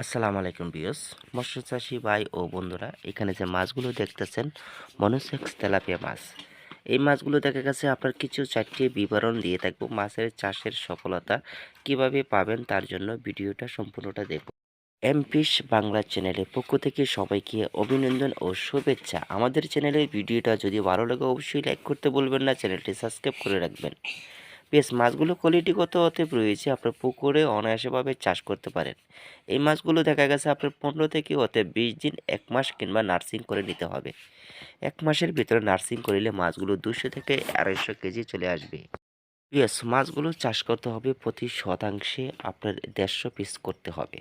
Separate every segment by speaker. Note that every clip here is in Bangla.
Speaker 1: আসসালামু আলাইকুম বিয়স মৎস্য চাষি ভাই ও বন্ধুরা, এখানে যে মাছগুলো দেখতেছেন, মনোসেক্স তেলাপিয়া মাছ। এই মাছগুলো দেখা গেছে আপনার কিছু চারটি বিবরণ দিয়ে থাকব, মাছের চাষের সফলতা কীভাবে পাবেন তার জন্য ভিডিওটা সম্পূর্ণটা দেখুন এমপিস বাংলা চ্যানেলের পক্ষ থেকে সবাইকে অভিনন্দন ও শুভেচ্ছা। আমাদের চ্যানেলের ভিডিওটা যদি ভালো লাগে, অবশ্যই লাইক করতে বলবেন না, চ্যানেলটি সাবস্ক্রাইব করে রাখবেন। বেশ মাছগুলো কোয়ালিটিগত হতে রয়েছে? আপনার পুকুরে অনায়াসেভাবে চাষ করতে পারেন। এই মাছগুলো দেখা গেছে আপনার পনেরো থেকে হতে বিশ দিন, এক মাস কিংবা নার্সিং করে নিতে হবে। এক মাসের ভিতরে নার্সিং করিলে মাছগুলো দুশো থেকে আড়াইশো কেজি চলে আসবে। ইয়েস মাছগুলো চাষ করতে হবে প্রতি শতাংশে আপনার দেড়শো পিস করতে হবে।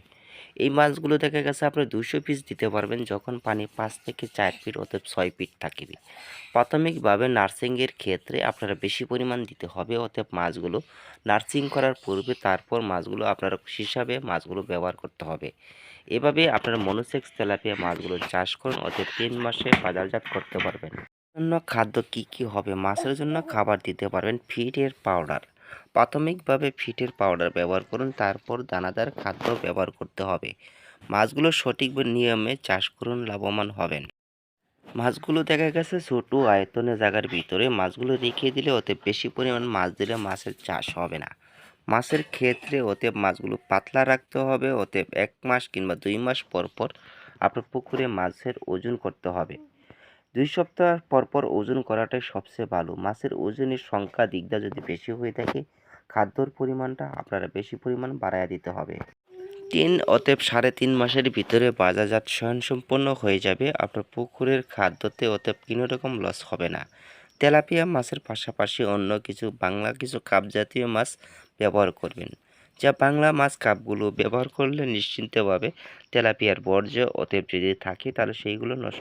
Speaker 1: এই মাছগুলো দেখা গেছে আপনার দুশো পিস দিতে পারবেন যখন পানি পাঁচ থেকে চার ফিট অতএব ছয় ফিট থাকবে। প্রাথমিকভাবে নার্সিংয়ের ক্ষেত্রে আপনারা বেশি পরিমাণ দিতে হবে, অতএব মাছগুলো নার্সিং করার পূর্বে তারপর মাছগুলো আপনারা হিসাবে মাছগুলো ব্যবহার করতে হবে। এভাবে আপনারা মনোসেক্স তেলাপিয়া মাছগুলো চাষ করুন, অতএব তিন মাসে বাজারজাত করতে পারবেন। জন্য খাদ্য কি কি হবে, মাছের জন্য খাবার দিতে পারবেন ফিটের পাউডার প্রাথমিকভাবে ফিটের পাউডার ব্যবহার করুন, তারপর দানাদার খাদ্য ব্যবহার করতে হবে। মাছগুলো সঠিক নিয়মে চাষ করুন, লাভবান হবেন। মাছগুলো দেখা গেছে ছোটো আয়তনে জায়গার ভিতরে। মাছগুলো রেখে দিলে ওতে বেশি পরিমাণ মাছ দিলে মাছের চাষ হবে না। মাছের ক্ষেত্রে ওতে মাছগুলো পাতলা রাখতে হবে। ওতে এক মাস কিংবা দুই মাস পর পর আপনার পুকুরে মাছের ওজন করতে হবে। দুই সপ্তাহ পর পর ওজন করাটাই সবচেয়ে ভালো। মাছের ওজনের সংখ্যা দিকটা যদি বেশি হয়ে থাকে, খাদ্যর পরিমাণটা আপনারা বেশি পরিমাণ বাড়াইয়া দিতে হবে। তিন অতএব সাড়ে তিন মাসের ভিতরে বাজারজাত স্বয়ংসম্পন্ন হয়ে যাবে। আপনার পুকুরের খাদ্যতে অতএব কোনো রকম লস হবে না। তেলাপিয়া মাছের পাশাপাশি অন্য কিছু বাংলা কিছু কাপ জাতীয় মাছ ব্যবহার করবেন, যা বাংলা মাছ কাপগুলো ব্যবহার করলে নিশ্চিন্তভাবে তেলাপিয়ার বর্জ্য অতএব যদি থাকে, তাহলে সেইগুলো নষ্ট